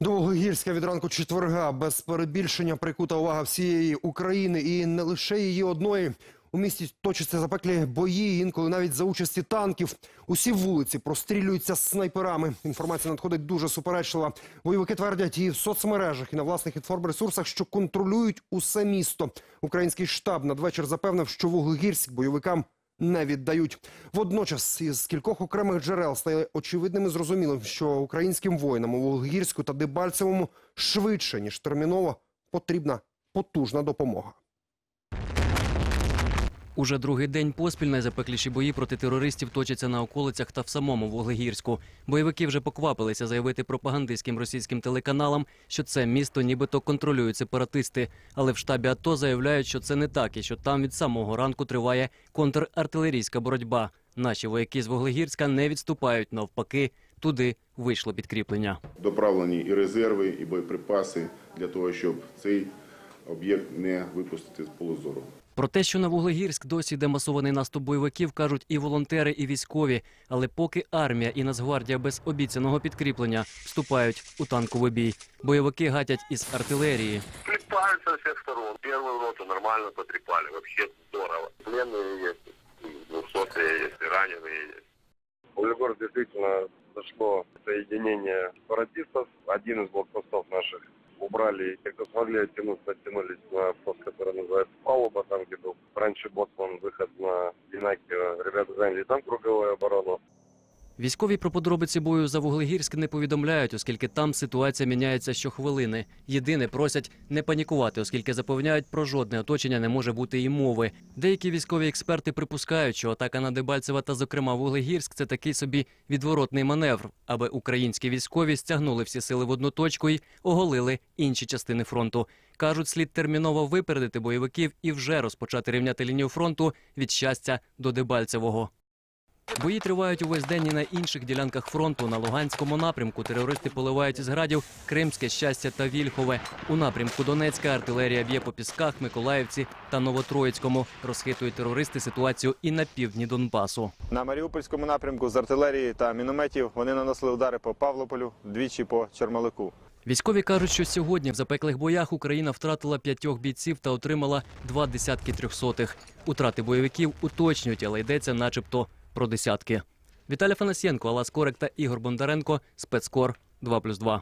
Довгогірська від ранку четверга без перебільшення прикута увага всієї України і не лише її одної. У місті точаться запеклі бої, інколи навіть за участі танків. Усі вулиці прострілюються снайперами. Інформація надходить дуже суперечлива. Бойовики твердять і в соцмережах, і на власних інформресурсах, що контролюють усе місто. Український штаб надвечір запевнив, що Вуглегірськ бойовикам не віддають. Водночас із кількох окремих джерел стає очевидним і зрозумілим, що українським воїнам у Волгірську та Дебальцевому швидше ніж терміново потрібна потужна допомога. Уже другий день поспіль найзапекліші бої проти терористів точаться на околицях та в самому Вуглегірську. Бойовики вже поквапилися заявити пропагандистським російським телеканалам, що це місто нібито контролюють сепаратисти. Але в штабі АТО заявляють, що це не так і що там від самого ранку триває контрартилерійська боротьба. Наші вояки з Вуглегірська не відступають, навпаки, туди вийшло підкріплення. доправлені і резерви, і боєприпаси для того, щоб цей об'єкт не випустити з полу зору. Про те, що на Вуглегірськ досі йде масований наступ бойовиків, кажуть і волонтери, і військові. Але поки армія і Нацгвардія без обіцяного підкріплення вступають у танковий бій, бойовики гатять із артилерії. Трепали со всех сторон. Первую роту нормально потрепали. Вообще здорово. Пленные есть, двухсотые есть, и раненые есть. В Углегор действительно зашло соединение сепаратистов. Один из блокпостов наших убрали, и как-то смогли оттянуться, оттянулись на пост, который называется раньше боцман, выход на Динакио. Ребята заняли там круговую оборону. Військові про подробиці бою за Вуглегірськ не повідомляють, оскільки там ситуація міняється щохвилини. Єдине просять не панікувати, оскільки запевняють про жодне оточення не може бути і мови. Деякі військові експерти припускають, що атака на Дебальцева та, зокрема, Вуглегірськ це такий собі відворотний маневр, аби українські військові стягнули всі сили в одну точку і оголили інші частини фронту. Кажуть, слід терміново випередити бойовиків і вже розпочати рівняти лінію фронту від щастя до Дебальцевого. Бої тривають увесь день і на інших ділянках фронту. На Луганському напрямку терористи поливають із градів Кримське щастя та Вільхове. У напрямку Донецька артилерія б'є по пісках, Миколаївці та Новотроїцькому. Розхитують терористи ситуацію і на півдні Донбасу. На Маріупольському напрямку з артилерії та мінометів вони нанесли удари по Павлополю, двічі по Чермалику. Військові кажуть, що сьогодні в запеклих боях Україна втратила п'ятьох бійців та отримала два десятки трьохсотих. Утрати бойовиків уточнюють, але йдеться начебто про десятки. Віталій Фанасьєнко, Алас Корек та Ігор Бондаренко. Спецкор 2+,2.